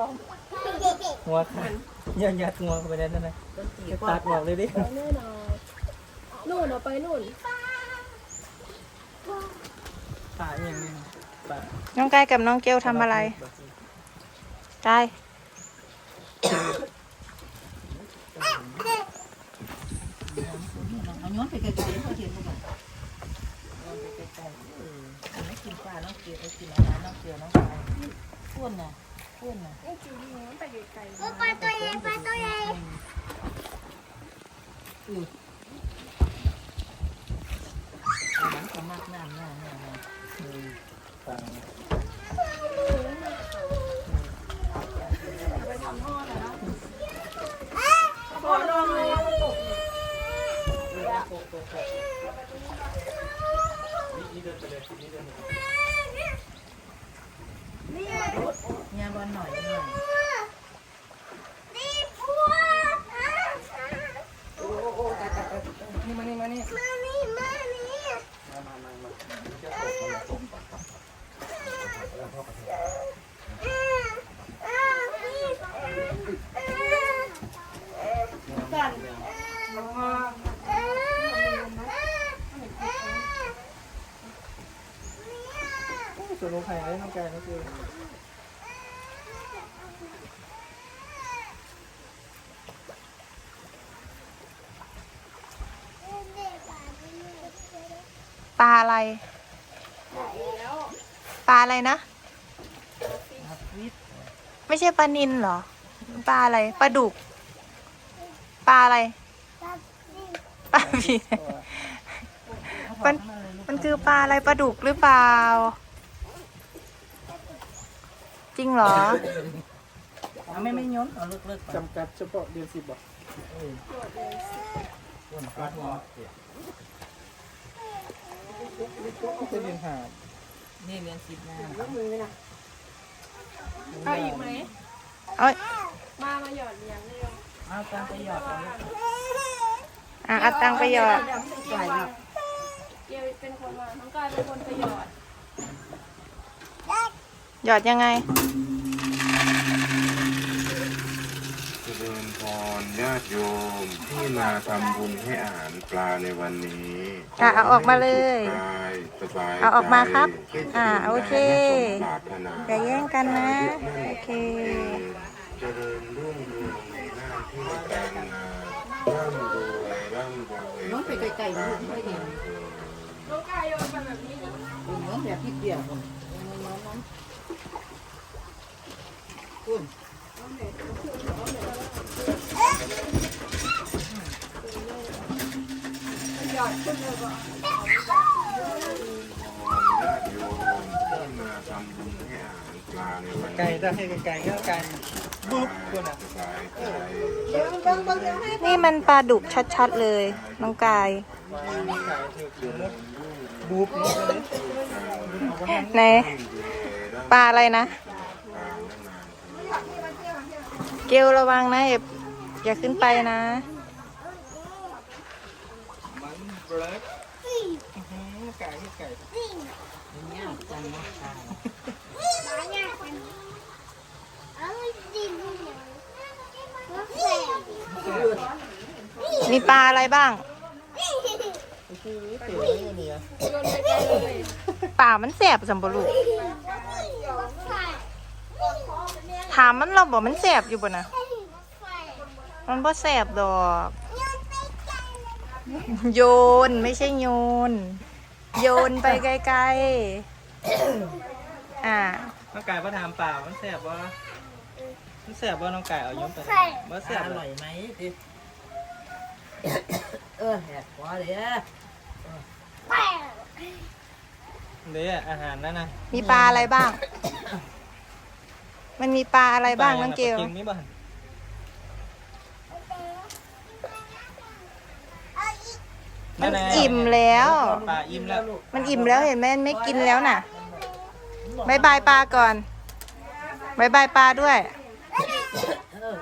ชอบหัวขาดยัดยัดหัวเข้าไปในนั้นนะจะตัดบอกเลยดิแน่นอนนู่นเอาไปนู่นป่าอย่างนี้ป่าน้องกายกับน้องเกลทำอะไรกายเอาย้อนไปไกลๆเขาเห็นบ่ก่อนย้อนไปไกลๆเออไม่กินปลาน้องเกลียวเอากินอาหารน้องเกลียวน้องปลาอ้วนน่ะ อ้วนน่ะไอ้จิ๋วน้องไปไกลปลาตัวใหญ่ปลาตัวใหญ่อาหารก็มากน้ำน้ำน้ำน้ำป่าๆขอลองเลยเนี่ยบอลหน่อยหน่อย นี่พัว นี่มานี่มานี่มานี่มานี่มามามามาส่วนลงไข่ได้น้องกายน้องเกลือ ปลาอะไร ปลาอะไรนะ ไม่ใช่ปลานินเหรอ ปลาอะไร ปลาดุก ปลาอะไร ปลาบีมัน มันคือปลาอะไร ปลาดุกหรือเปล่า จริงเหรอเอาไม่ไม่ย้อนเอาเลิกเลิกจำกัดเฉพาะเดือนสิบบ อกกัดหัวจะเรียนหานี่เรียนสิบนะเอาอีกไหมเอ้ยมามาหยอดเหรียญเลยเอาตามไปหยอดเอาลูกอะเอาตังค์ไปหยอดใส่ครับเกลเป็นคนมาน้องกายเป็นคนไปหยอดหยอดยังไงาติโยมที่มาทำบุญให้อาหารปลาในวันนี้อะเอาออกมาเลยขอให้สุขกายสบายเอาออกมาครับใจคิดอ่าสิ่งโอเคใดให้สมปรารถนาอย่าแย่งกันนะโอเค เจริญรุ่งเรืองในหน้าที่การงานร่ำรวยร่ำรวยย้อนไปไกลๆลูกไม่เห็นน้องกายโยนไปแบบนี้นะย้อนแบบที่เดียวคนย้อนนั้นคุณ ญาติโยมที่มาทำบุญให้อาหารปลาในวัน ไก่นี้ถ้าให้ไก่ก็ไก่บุ๊บคนอะสบายใจนี่มันปลาดุกชัดๆเลยน้องกายไก่ถือบุ๊บนี่เลยไหนปลาอะไรนะ เกลระวังนะอย่าอย่าขึ้นไปนะ มันเบรกไก่ไก่ เนี่ยจังนะตายมีปลาอะไรบ้าง ปลามันแสบสัมบลูกถามมันเราบอกมันแสบอยู่บ่นะมันบ่แสบดอก โยนไม่ใช่โยน โยนไปไกลๆ อ่า น้องไก่มาถามป่ามันแสบวะมันแสบวะน้องไก่เอาย้อมไปว่าแสบอเลร่อยยไหมดิเออแหกคอเลยเดี๋ยวอาหารนั่นนะมีปลาอะไรบ้าง มันมีปลาอะไรบ้างน้องเกลกินนี่บ้าง มันอิ่มแล้วป่าอิ่มแล้วมันอิ่มแล้วเห็นไหมมันไม่กินแล้วน่ะบายบายปลาก่อนบายบายปลาด้วย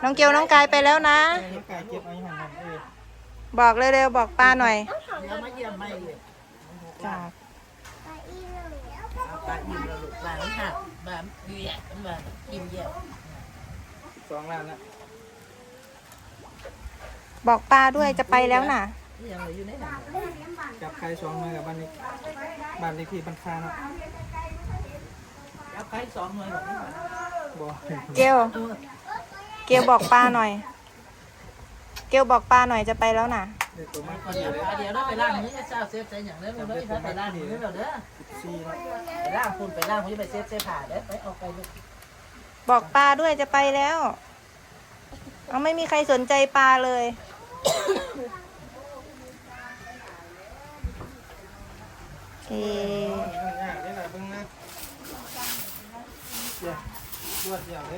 น้องเกลน้องกายไปแล้วนะ น้องไก่เก็บเอาอย่างนั้นเออบอกเร็วๆบอกปลาหน่อยเดี๋ยวมาเยี่ยมไม่เลยจ้าปลาอิ่มแล้วลูกปลาหักปลาเบี้ยมากินเยี่ยมสองล้านละบอกปลาด้วยจะไปแล้วน่ะ นี่ยังเหลืออยู่ในนั้นจับไก่สองมือกับบ้านเล็กบ้านเล็กที่บ้านค้าเนาะเอาไปสองหน่วยแบบนี้ก่อนบ่เกลเกลบอกปลาหน่อย เกลบอกปลาหน่อยจะไปแล้วน่ะ เด็กตัวมากพอเดี๋ดียวเลยเดี๋ยวเราไปล้างมือจะเศร้าเซฟใจอย่างนั้นเลยถ้าไปล้างมือเราเด้อสี่เนาะไปล้างคุณไปล้างมือไปเซฟเซฟผ่าเด้อไปเอาไปลูกบอกปลาด้วยจะไปแล้ว เอาไม่มีใครสนใจปลาเลย เอยากได้หลายเบิ่งนะเดี๋ยวปวดอย่างเ